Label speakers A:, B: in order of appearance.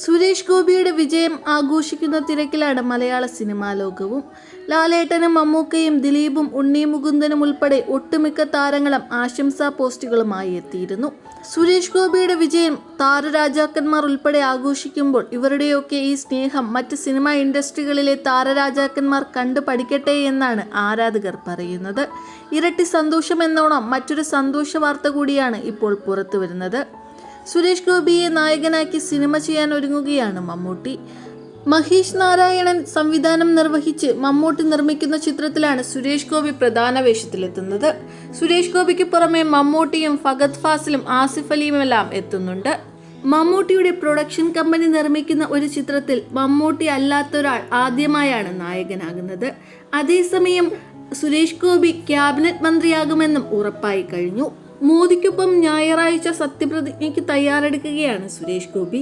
A: സുരേഷ് ഗോപിയുടെ വിജയം ആഘോഷിക്കുന്ന തിരക്കിലാണ് മലയാള സിനിമാ ലോകവും. ലാലേട്ടനും മമ്മൂക്കയും ദിലീപും ഉണ്ണി മുകുന്ദനും ഉൾപ്പെടെ ഒട്ടുമിക്ക താരങ്ങളും ആശംസാ പോസ്റ്റുകളുമായി എത്തിയിരുന്നു. സുരേഷ് ഗോപിയുടെ വിജയം താരരാജാക്കന്മാർ ഉൾപ്പെടെ ആഘോഷിക്കുമ്പോൾ ഇവരുടെയൊക്കെ ഈ സ്നേഹം മറ്റ് സിനിമാ ഇൻഡസ്ട്രികളിലെ താരരാജാക്കന്മാർ കണ്ടു പഠിക്കട്ടെ എന്നാണ് ആരാധകർ പറയുന്നത്. ഇരട്ടി സന്തോഷം എന്നോണം മറ്റൊരു സന്തോഷ വാർത്ത കൂടിയാണ് ഇപ്പോൾ പുറത്തു വരുന്നത് സുരേഷ് ഗോപിയെ നായകനാക്കി സിനിമ ചെയ്യാൻ ഒരുങ്ങുകയാണ് മമ്മൂട്ടി. മഹേഷ് നാരായണൻ സംവിധാനം നിർവഹിച്ച് മമ്മൂട്ടി നിർമ്മിക്കുന്ന ചിത്രത്തിലാണ് സുരേഷ് ഗോപി പ്രധാന വേഷത്തിലെത്തുന്നത്. സുരേഷ് ഗോപിക്ക് പുറമെ മമ്മൂട്ടിയും ഫഗത് ഫാസിലും ആസിഫ് അലിയുമെല്ലാം എത്തുന്നുണ്ട്. മമ്മൂട്ടിയുടെ പ്രൊഡക്ഷൻ കമ്പനി നിർമ്മിക്കുന്ന ഒരു ചിത്രത്തിൽ മമ്മൂട്ടി അല്ലാത്ത ഒരാൾ ആദ്യമായാണ് നായകനാകുന്നത്. അതേസമയം സുരേഷ് ഗോപി ക്യാബിനറ്റ് മന്ത്രിയാകുമെന്നും ഉറപ്പായി കഴിഞ്ഞു. മോദിക്കൊപ്പം ഞായറാഴ്ച സത്യപ്രതിജ്ഞയ്ക്ക് തയ്യാറെടുക്കുകയാണ് സുരേഷ് ഗോപി.